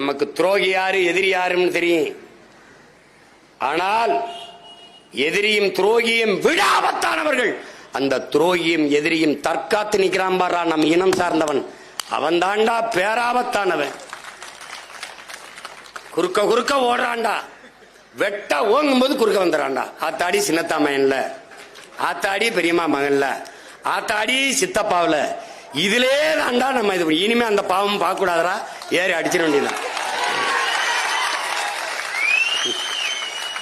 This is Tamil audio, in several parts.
நமக்கு துரோகி யாரு எதிரி யாருன்னு தெரியும். ஆனால் எதிரியும் துரோகியும் விடாபத்தானவர்கள். அந்த துரோகியும் எதிரியும் தற்காத்து நிக்கிறான் பாரா நம் இனம் சார்ந்தவன். அவன் தாண்டா பேராபத்தானவன். குறுக்க குறுக்க ஓடுறான்டா. வெட்ட ஓங்கும் போது குறுக்க வந்துடுறான்டா ஆத்தாடி சின்னத்தா மகன்ல. ஆத்தாடி பெரியம்மா மகன்ல. ஆத்தாடி சித்தப்பாவில். இதிலே தாண்டா நம்ம இது இனிமே அந்த பாவம் பார்க்கக்கூடாதரா ஏறி அடிச்சிட வேண்டியதான்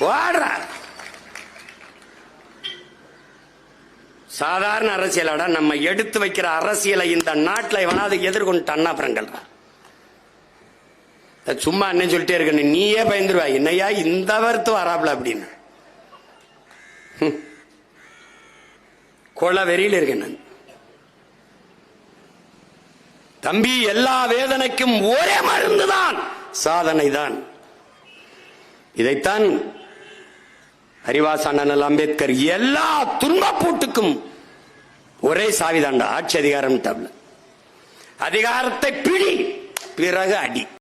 வாடுறா. சாதாரண அரசியலோட நம்ம எடுத்து வைக்கிற அரசியலை இந்த நாட்டில் எவனாவது எதிர்கொண்டு அண்ணாபுரங்கள் சும்மா என்ன சொல்லிட்டே இருக்கணும் நீயே பயந்துருவா. என்னையா இந்த வருத்து வராப்ல அப்படின்னு. ஹம். கொலை வெறியில் இருக்கேன் நான். தம்பி எல்லா வேதனைக்கும் ஒரே மருந்துதான். சாதனை தான் இதைத்தான் ஹரிவாஸ் அண்ணன் அம்பேத்கர் எல்லா துன்பப்பூட்டுக்கும் ஒரே சாவிதாண்டா. ஆட்சி அதிகாரம் டப்ல அதிகாரத்தை பிடி பிறகு அடி.